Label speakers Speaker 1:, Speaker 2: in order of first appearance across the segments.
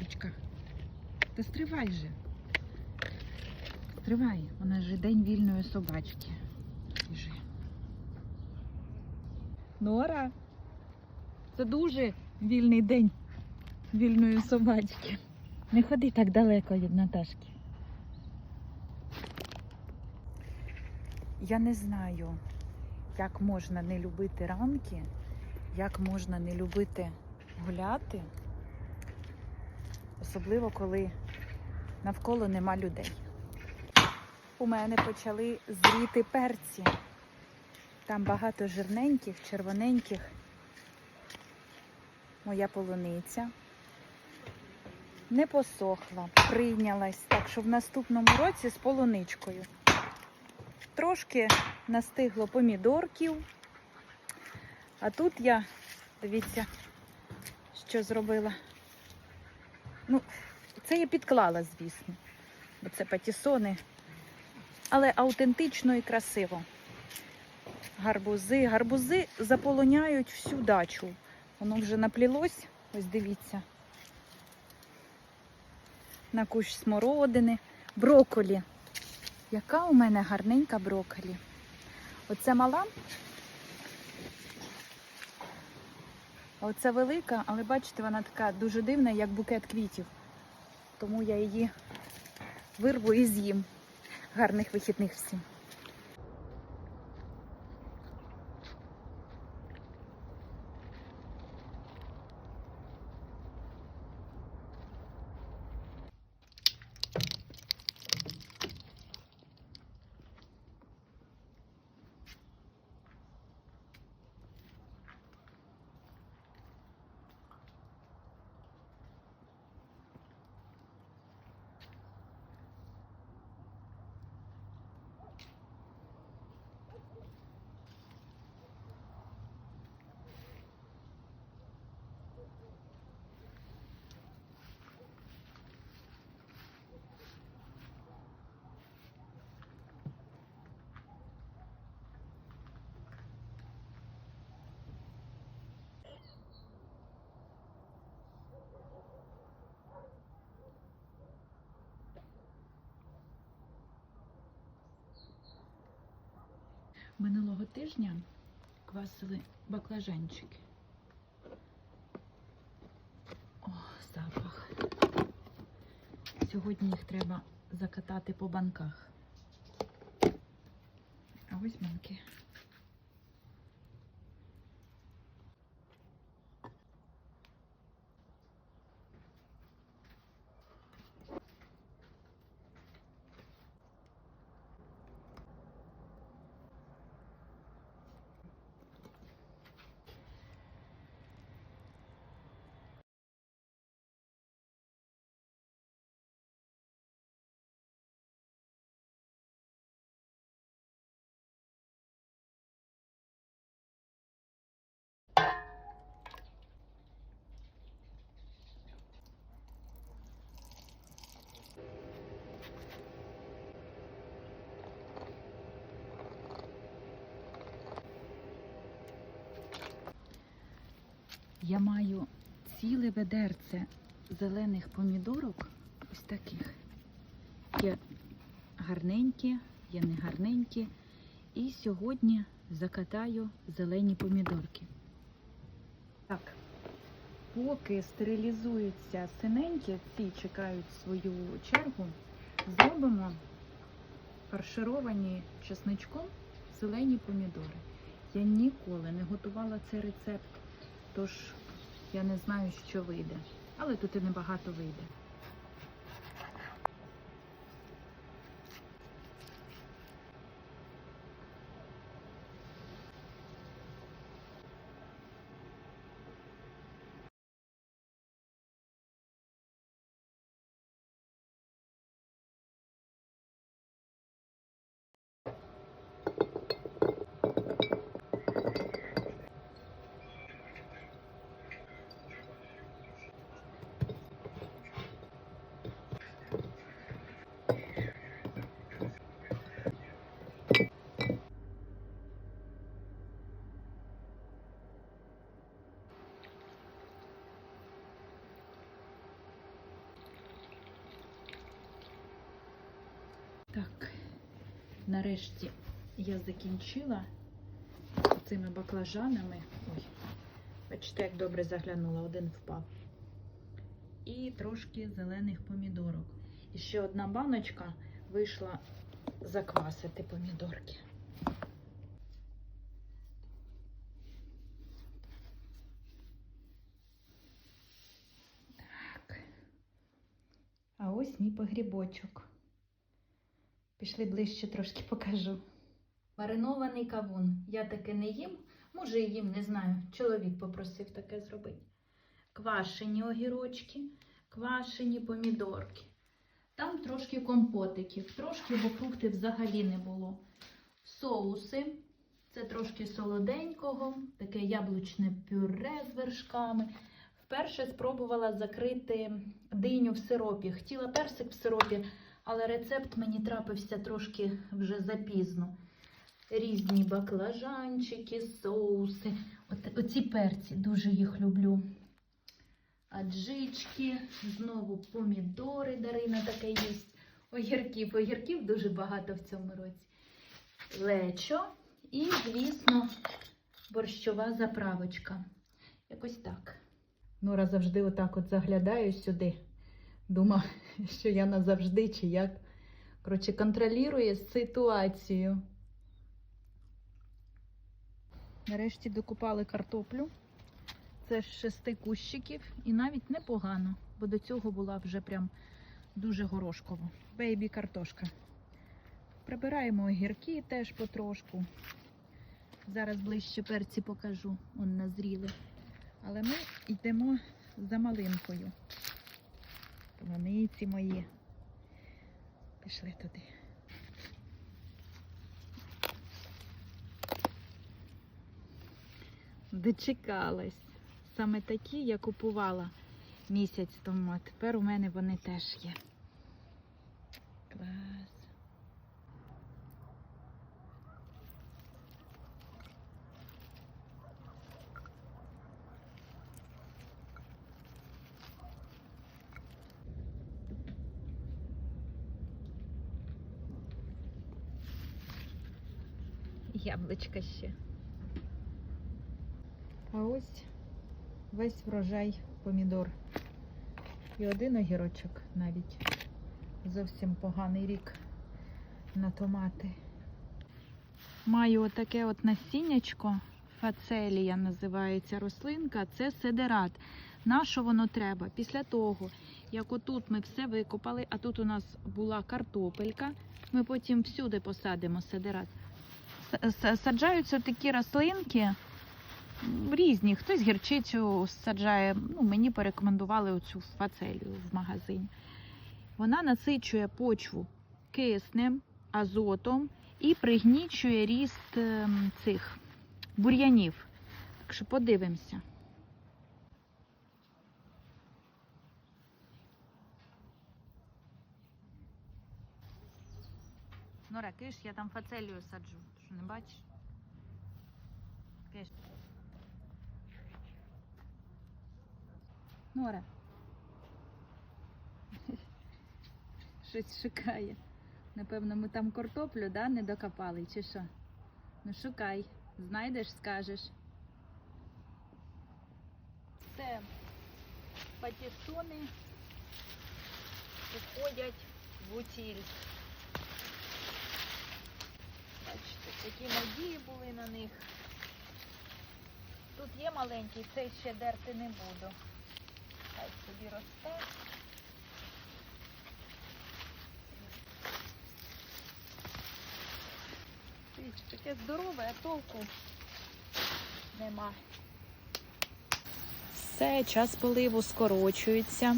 Speaker 1: собачка. Та стривай же. Стривай, вона ж день вільної собачки. Біжи. Нора. Це дуже вільний день вільної собачки. Не ходи так далеко від Наташки. Я не знаю, як можна не любити ранки, як можна не любити гуляти, особливо коли навколо нема людей. У мене почали зріти перці. Там багато жирненьких, червоненьких. Моя полуниця не посохла, прийнялась, так що в наступному році з полуничкою. Трошки настигло помідорків. А тут я, дивіться, що зробила. Ну, це я підклала, звісно, бо це патісони, але аутентично і красиво. Гарбузи. Гарбузи заполоняють всю дачу. Воно вже наплілось, ось дивіться. На кущ смородини, броколі. Яка у мене гарненька брокколі. Оце мала. А Оце велика, але бачите, вона така дуже дивна, як букет квітів. Тому я її вирву і з'їм. Гарних вихідних всім. Минулого тижня квасили баклажанчики. О, запах. Сьогодні їх треба закатати по банках. А ось банки. Я маю ціле ведерце зелених помідорок, ось таких. Є гарненькі, є не гарненькі. І сьогодні закатаю зелені помідорки. Так, поки стерилізуються синенькі, ці чекають свою чергу, зробимо фаршировані чесничком зелені помідори. Я ніколи не готувала цей рецепт. Тож я не знаю, що вийде. Але тут і небагато вийде. Нарешті я закінчила цими баклажанами. Ой, бачите, як добре заглянула, один впав. І трошки зелених помідорок. І ще одна баночка вийшла заквасити помідорки. Так. А ось мій погрібочок. Пішли ближче трошки покажу. Маринований кавун. Я таке не їм. Може, їм, не знаю. Чоловік попросив таке зробити. Квашені огірочки, квашені помідорки. Там трошки компотиків, трошки, бо фруктів взагалі не було. Соуси. Це трошки солоденького, таке яблучне пюре з вершками. Вперше спробувала закрити диню в сиропі. Хотіла персик в сиропі, але рецепт мені трапився трошки вже запізно. Різні баклажанчики, соуси. От, оці перці дуже їх люблю. Аджички, знову помідори, Дарина таке їсть. Огірків, огірків дуже багато в цьому році. Лечо і, звісно, борщова заправочка. Якось так. Нора завжди отак от заглядаю сюди. Дума, що я назавжди чи як. Коротше, контролює ситуацію. Нарешті докупали картоплю. Це з шести кущиків і навіть непогано, бо до цього була вже прям дуже горошково. Бейбі картошка. Прибираємо огірки теж потрошку. Зараз ближче перці покажу, он назріли. Але ми йдемо за малинкою. Полониці мої. Пішли туди. Дочекалась. Саме такі я купувала місяць тому, а тепер у мене вони теж є. Клас. Яблучка ще. А ось весь врожай помідор. І один огірочок навіть. Зовсім поганий рік на томати. Маю отаке от насіннячко, фацелія називається рослинка, це седерат. На що воно треба? Після того, як отут ми все викопали, а тут у нас була картопелька, ми потім всюди посадимо седерат. Саджаються такі рослинки різні. Хтось гірчицю саджає. Ну, мені порекомендували оцю фацелію в магазині. Вона насичує почву киснем, азотом і пригнічує ріст ем, цих бур'янів. Так що подивимося. Нора, киш, я там фацелію саджу. Що не бачиш? Киш. Нора. Щось шукає. Напевно, ми там картоплю, да, не докопали, чи що? Ну шукай. Знайдеш, скажеш. Це патісони виходять в утіль. Такі надії були на них. Тут є маленький, цей ще дерти не буду. Хай собі росте. Таке здорове, а толку нема. Все, час поливу скорочується.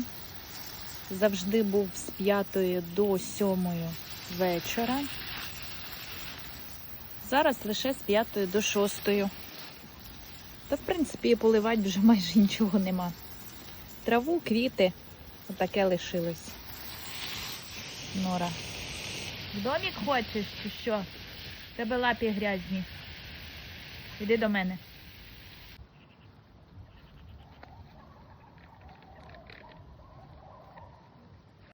Speaker 1: Завжди був з 5 до 7 вечора. Зараз лише з 5 до 6. Та, в принципі, поливати вже майже нічого нема. Траву, квіти, отаке лишилось. Нора. В домік хочеш чи що? В Тебе лапі грязні. Іди до мене.